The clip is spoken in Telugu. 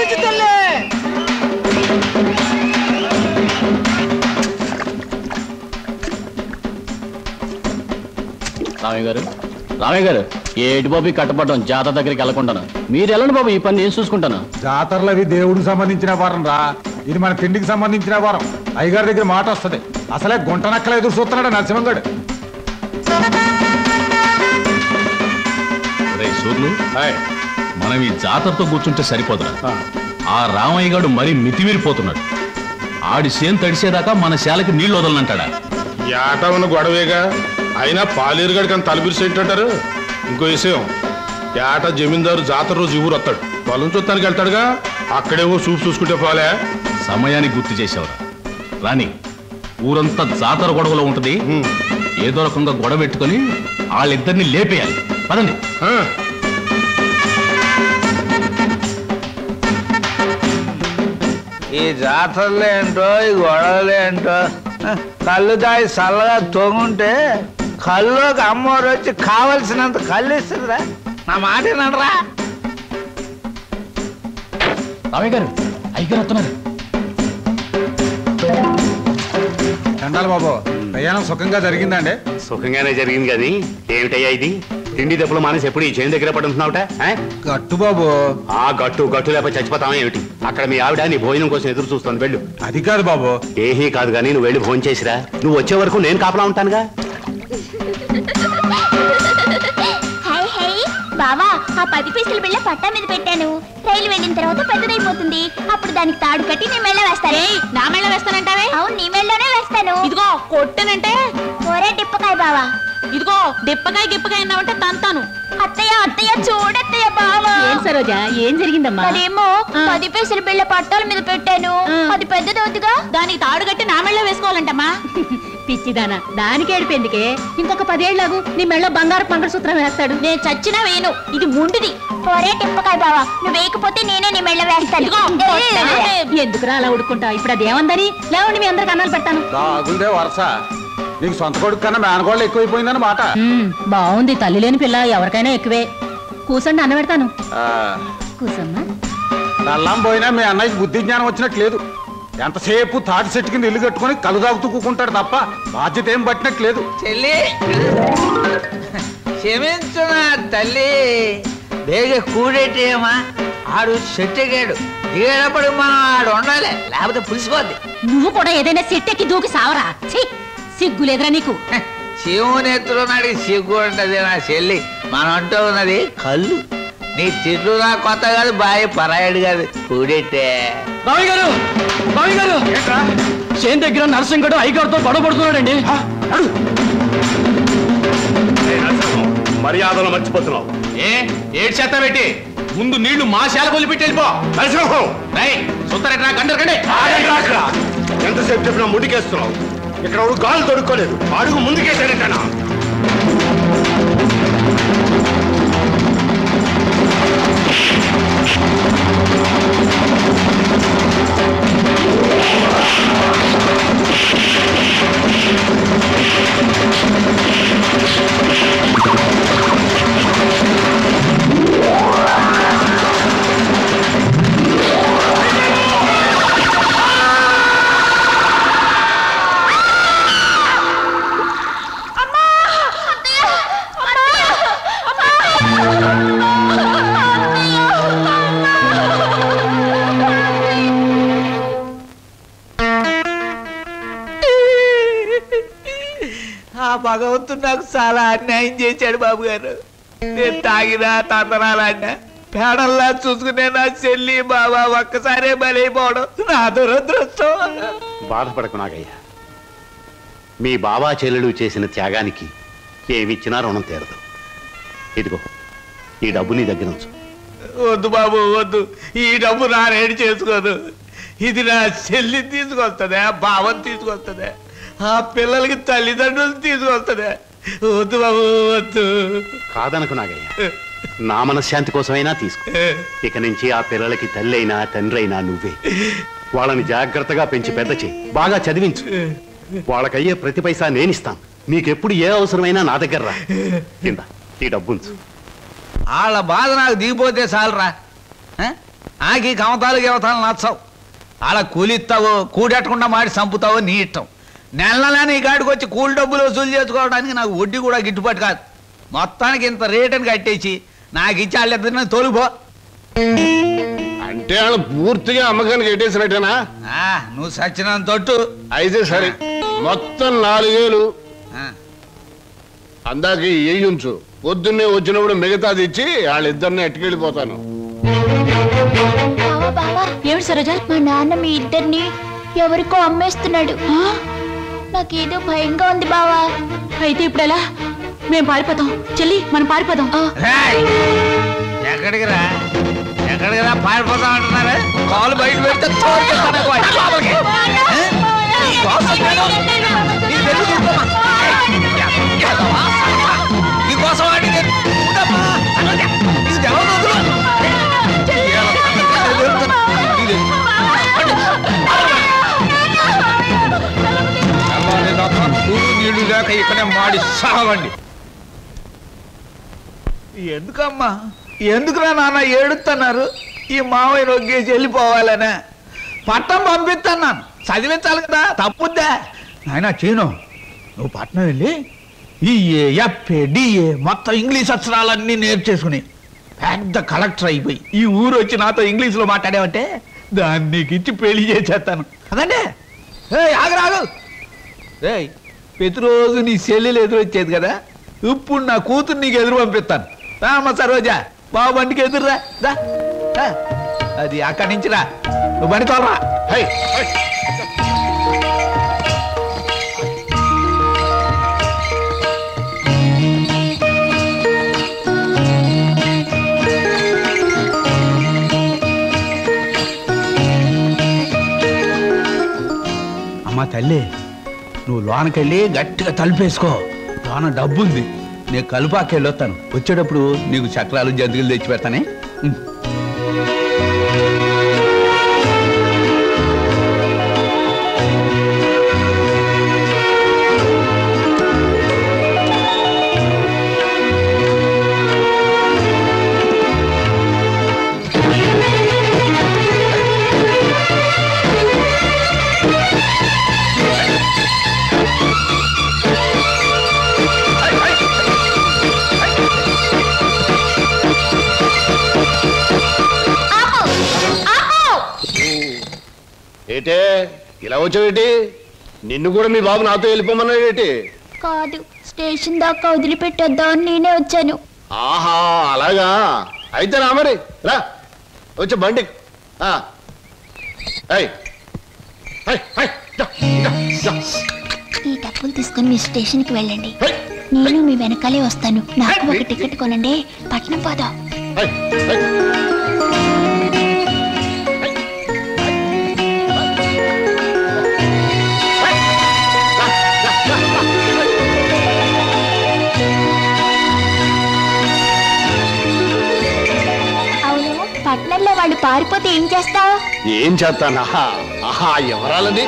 కరుణించు తల్లి. రామయ్య గారు రామయ్య గారు ఏటి బాబు కట్టపడడం జాతర దగ్గరికి వెళ్ళకుండాను? మీరు వెళ్ళండి బాబు ఈ పని నేను చూసుకుంటాను. జాతరలు అవి దేవుడికి సంబంధించిన వారం రా. ఇది మన తిండికి సంబంధించిన వారం. అయ్యగారి దగ్గర మాట వస్తది. అసలే గుంట నక్కల ఎదురు చూస్తున్నాడు నరసింహంగడు. రే సూర్లు. మనం ఈ జాతరతో కూర్చుంటే సరిపోదురా. ఆ. రామయ్య గారు మరీ మితిమీరిపోతున్నాడు. ఆడి సేను తడిసేదాకా మన శాలకి నీళ్ళు వదలనంటాడా? ఏటా ఉన్న గొడవేగా? అయినా పాలేరుగాడి కానీ తలపిరిసేటంటారు ఇంకో విషయం ఏటా జమీందారు జాతర రోజు ఊరు వస్తాడు. పొలం చూస్తానికి వెళ్తాడుగా? అక్కడేవో చూపు చూసుకుంటే పోలే. సమయానికి గుర్తు చేసావురా. రాని ఊరంతా జాతర గొడవలో ఉంటది. ఏదో రకంగా గొడవ పెట్టుకొని వాళ్ళిద్దరిని లేపేయాలి. పదండి. ఈ జాతరలు ఏంటో ఈ గొడవలు ఏంటో హ, కళ్ళు దాయి చల్లగా తొంగుంటే కళ్ళుకి అమ్మవారు వచ్చి కావలసినంత కళ్ళు ఇస్తుందిరా. నా మాట రామయ్య గారు అయ్యగారు వస్తున్నారు. చండాలి బాబు ప్రయాణం సుఖంగా జరిగిందండి సుఖంగానే జరిగింది కానీ ఏమిటయ్యా ఇది? తిండి దెబ్బలు మానేసి ఎప్పుడు ఈ చేను దగ్గర పడుతున్నావుట గట్టు బాబు. ఆ గట్టు గట్టు లేకపోతే చచ్చిపోతావా ఏమిటి? అక్కడ మీ ఆవిడ నీ భోజనం కోసం ఎదురు చూస్తుంది వెళ్ళు. అది కాదు బాబు. ఏహీ కాదు కానీ నువ్వు వెళ్ళి భోజనం చేసిరా. నువ్వు వచ్చే వరకు నేను కాపలా ఉంటానుగా. High high. బావా ఆ పది పైసలు బిళ్ళ పట్టా మీద పెట్టాను. రైలు వెళ్ళిన తర్వాత పెద్దదైపోతుంది. అప్పుడు దానికి తాడు కట్టి నీ మెళ్ళ వేస్తాను. నా మెళ్ళ వేస్తానంటావే? అవును నీ మెళ్ళలోనే వేస్తాను. ఇదిగో కొట్టనంటే? ఒరే డిప్పకాయ బావా. ఇదిగో డిప్పకాయ గిప్పకాయ అన్నావంటే తంతాను. అత్తయ్య అత్తయ్య చూడత్తయ్య బావా. ఏం సరోజా ఏం జరిగిందమ్మా? మరేమో పది పైసలు బిళ్ళ పట్టాల మీద పెట్టాను. అది పెద్దదవుతుగా దానికి తాడు కట్టి నా మెళ్ళ వేసుకోవాలంటమ్మా. పిచ్చిదానా దానికి ఏడిపోయిందికే ఇంకొక పదేళ్ళకు నీ మెళ్ళ బంగారు మంగళసూత్రం వేస్తాడు. నేను చచ్చినా వేయను. ఇది ముండిది ఒరే టిప్పకాయ బావా నువ్వు వేయకపోతే నేనే నీ మెళ్ళ వేస్తాను. ఎందుకురా అలా ఉడుకుంటా ఇప్పుడు అది ఏమందని లేవండి మీ అందరికి అన్నాలు పెడతాను. వరస. నీకు సొంత కొడుకు కన్నా మేనగోళ్ళు ఎక్కువైపోయిందని మాట. మ్మ్, బాగుంది తల్లి లేని పిల్ల ఎవరికైనా ఎక్కువే. కూసండి అన్న పెడతాను. ఆ, కూసమ్మా. నల్లం పోయినా మీ అన్నయ్యకి బుద్ధి జ్ఞానం వచ్చినట్టు లేదు. ఎంతసేపు తాటి చెట్టు కింద ఇల్లు కట్టుకొని కలు తాగుతూ కూకుంటాడు తప్ప బాధ్యత ఏం పట్టినట్టు లేదు. చెల్లి. క్షమించు నా తల్లి. బేగ కూడేటేమా? ఆడు చెట్టెగాడు. దిగేటప్పుడు మనం ఆడు ఉండాలి. లేకపోతే పులిసిపోద్ది. నువ్వు కూడా ఏదైనా సెట్టెక్కి దూకి సావరా? ఛీ! సిగ్గులేదురా నీకు? శివుని ఎత్తులున్నాడు సిగ్గు ఉంటది నా చెల్లి. మనం అంటూ ఉన్నది కళ్ళు. నీ తిట్లు నా కొత్త కాదు బాయ్ పరాయడు కాదు. కూడెట్టే రామయ్య గారు! గారు! చేను దగ్గర నరసింహగడు అయ్యగారితో గొడవ పడుతున్నాడండి మర్యాదలు మర్చిపోతున్నావు. ఏ? ఏడు చేత పెట్టి ముందు నీళ్ళు మా శాల వదిలిపెట్టి వెళ్ళిపో. నరసింహం! సుత్తరెట్రా గండరకండి ఎంతసేపు చెప్పినా ముడికేస్తున్నావు. ఇక్కడ ఎవరు గాలు దొరుకోలేదు అడుగు ముందుకేసాడటనా ఆ భగవంతుడు నాకు చాలా అన్యాయం చేశాడు బాబు గారు. నేను తాగినా తందనాలన్నా పేడల్లా చూసుకునే నా చెల్లి బాబా ఒక్కసారే బలైపోవడం నా దురదృష్టం. బాధపడకు నాగయ్య. మీ బాబా చెల్లెలు చేసిన త్యాగానికి ఏమిచ్చినా రుణం తీరదు. ఇదిగో ఈ డబ్బు నీ దగ్గర ఉంచు. వద్దు బాబు వద్దు. ఈ డబ్బు నా రేడి చేసుకోదు. ఇది నా చెల్లి తీసుకొస్తుందా బావని తీసుకొస్తుందా. ఆ పిల్లలకి తల్లిదండ్రులు తీసుకొస్తుందా. వద్దు బాబు వద్దు. కాదనకు నాగయ్య. నా మనశ్శాంతి కోసమైనా తీసుకో. ఇక నుంచి ఆ పిల్లలకి తల్లి అయినా తండ్రి అయినా నువ్వే. వాళ్ళని జాగ్రత్తగా పెంచి పెద్ద చేయి. బాగా చదివించు. వాళ్ళకయ్యే ప్రతి పైసా నేనిస్తాను నీకెప్పుడు ఏ అవసరమైనా నా దగ్గర రా. కింద ఈ డబ్బుంచు. వాళ్ళ బాధ నాకు దిగిపోతే చాలరా. ఆ? నాకు ఈ కమతాలు గవతాలు నచ్చవు. అలా కూలిస్తావో కూడెట్టకుండా మాడి చంపుతావో నీ ఇష్టం. నెల నెల నీ కాడికి వచ్చి కూలి డబ్బులు వసూలు చేసుకోవడానికి నాకు వడ్డీ కూడా గిట్టుబాటు కాదు. మొత్తానికి ఇంత రేటుని కట్టేసి నాకు ఇచ్చి వాళ్ళిద్దరిని తోలుపో అంటే వాళ్ళు పూర్తిగా అమ్మకానికి ఎట్టేసినట్టేనా? ఆ, నువ్వు సచ్చినంత తొట్టు అయితే సరే మొత్తం నాలుగేలు ఆ, అందాక ఏయుంచు పొద్దున్నే వచ్చినప్పుడు మిగతాది ఇచ్చి వాళ్ళిద్దరిని ఎట్టుకెళ్ళిపోతాను. బావా బావా. ఏమిటి సరోజ? మా నాన్న మీ ఇద్దరిని ఎవరికో అమ్మేస్తున్నాడు. నాకేదో భయంగా ఉంది బావా అయితే ఇప్పుడు ఎలా మేము పారిపోతాం చెల్లి మనం పారిపోదాం! ఎక్కడికి రా ఎక్కడికి రా పారిపోతాం అంటున్నారు కాలు బయట పెడితే తోలుకెళ్తాను నీళ్ళు ఇక్కడే మాడి సావండి. ఎందుకమ్మా? ఎందుకురా నాన్న ఏడుతున్నారు ఈ మావయ్య రొగ్గేసి వెళ్ళిపోవాలనే. పట్టం పంపిస్తున్నాను చదివించాలి కదా తప్పుద్దా. నాయన చేయను నువ్వు పట్నం వెళ్ళి ఈ ఎఫ్ఏ డిఏ మొత్తం ఇంగ్లీష్ అక్షరాలన్నీ నేర్చేసుకుని పెద్ద కలెక్టర్ అయిపోయి ఈ ఊరు వచ్చి నాతో ఇంగ్లీష్లో మాట్లాడావంటే దాన్ని నీకు ఇచ్చి పెళ్ళి చేసేస్తాను. అదండి. ఏ ఆగరాగు రేయ్ ప్రతిరోజు నీ చెల్లెలు ఎదురొచ్చేది కదా? ఇప్పుడు నా కూతురు నీకు ఎదురు పంపిస్తాను. రామ సరోజా బాబు బండికి ఎదురురా. దా. అది అక్కడి నుంచి రా. నువ్వు బండి తోలరా. హై. అమ్మా తల్లి నువ్వు లోనకెళ్ళి గట్టిగా తలుపేసుకో. లోన డబ్బు ఉంది నేను కలుపాకెళ్ళొస్తాను వచ్చేటప్పుడు నీకు చక్రాలు జంతికలు తెచ్చి పెడతానే. ఏటే? ఇలా వచ్చావేటి నిన్ను కూడా మీ బాబు నాతో వెళ్ళిపోమన్నాడు ఏంటి? కాదు స్టేషన్ దాకా వదిలిపెట్టొద్దామని నేనే వచ్చాను. ఆహా అలాగా? అయితే రా మరి రా. వచ్చే బండి. ఆ. ఏయ్. ఏయ్, ఏయ్, దా, దా, దా. ఈ డబ్బులు తీసుకొని మీ స్టేషన్కి వెళ్ళండి. ఏయ్, నేను మీ వెనకాలే వస్తాను. నాకు ఒక టికెట్ కొనండి. పట్నం పోదాం. ఏయ్, ఏయ్. వాళ్ళు పారిపోతే ఏం చేస్తావు? ఏం చేస్తానా? ఆహా ఎవరాలని